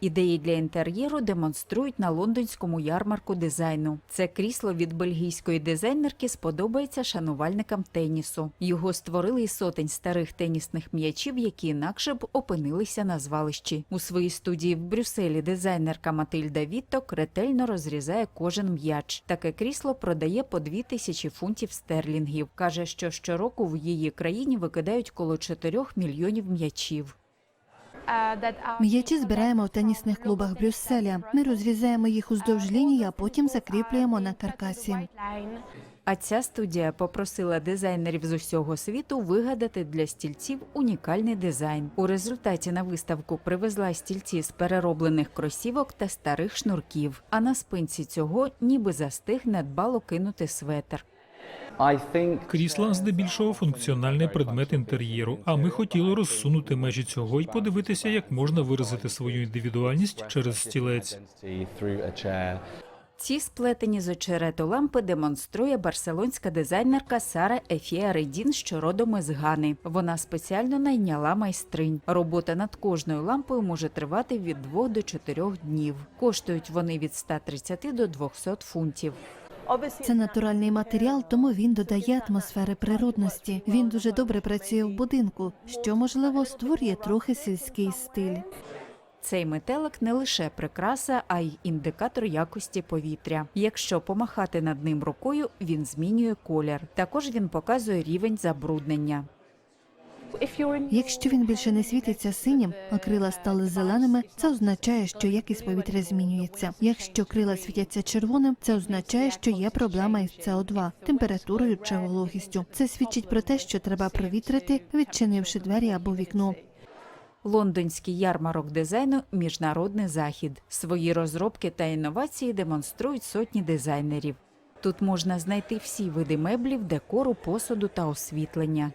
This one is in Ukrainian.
Ідеї для інтер'єру демонструють на лондонському ярмарку дизайну. Це крісло від бельгійської дизайнерки сподобається шанувальникам тенісу. Його створили із сотень старих тенісних м'ячів, які інакше б опинилися на звалищі. У своїй студії в Брюсселі дизайнерка Матильда Вітток ретельно розрізає кожен м'яч. Таке крісло продає по дві тисячі фунтів стерлінгів. каже, що щороку в її країні викидають коло 4 мільйонів м'ячів. М'ячі збираємо в тенісних клубах Брюсселя. Ми розрізаємо їх уздовж лінії, а потім закріплюємо на каркасі. А ця студія попросила дизайнерів з усього світу вигадати для стільців унікальний дизайн. У результаті на виставку привезла стільці з перероблених кросівок та старих шнурків. А на спинці цього ніби застиг недбало кинути светр. Крісла здебільшого функціональний предмет інтер'єру. А ми хотіли розсунути межі цього і подивитися, як можна виразити свою індивідуальність через стілець. Ці сплетені з очерету лампи демонструє барселонська дизайнерка Сара Ефія Редін, що родом із Гани. Вона спеціально найняла майстринь. Робота над кожною лампою може тривати від 2 до 4 днів. Коштують вони від 130 до 200 фунтів. Це натуральний матеріал, тому він додає атмосфери природності. Він дуже добре працює в будинку, що можливо створює трохи сільський стиль. Цей метелик не лише прикраса, а й індикатор якості повітря. Якщо помахати над ним рукою, він змінює колір. Також він показує рівень забруднення. Якщо він більше не світиться синім, а крила стали зеленими, це означає, що якість повітря змінюється. Якщо крила світяться червоним, це означає, що є проблема із СО2, температурою чи вологістю. Це свідчить про те, що треба провітрити, відчинивши двері або вікно. Лондонський ярмарок дизайну міжнародний захід. Свої розробки та інновації демонструють сотні дизайнерів. Тут можна знайти всі види меблів, декору, посуду та освітлення.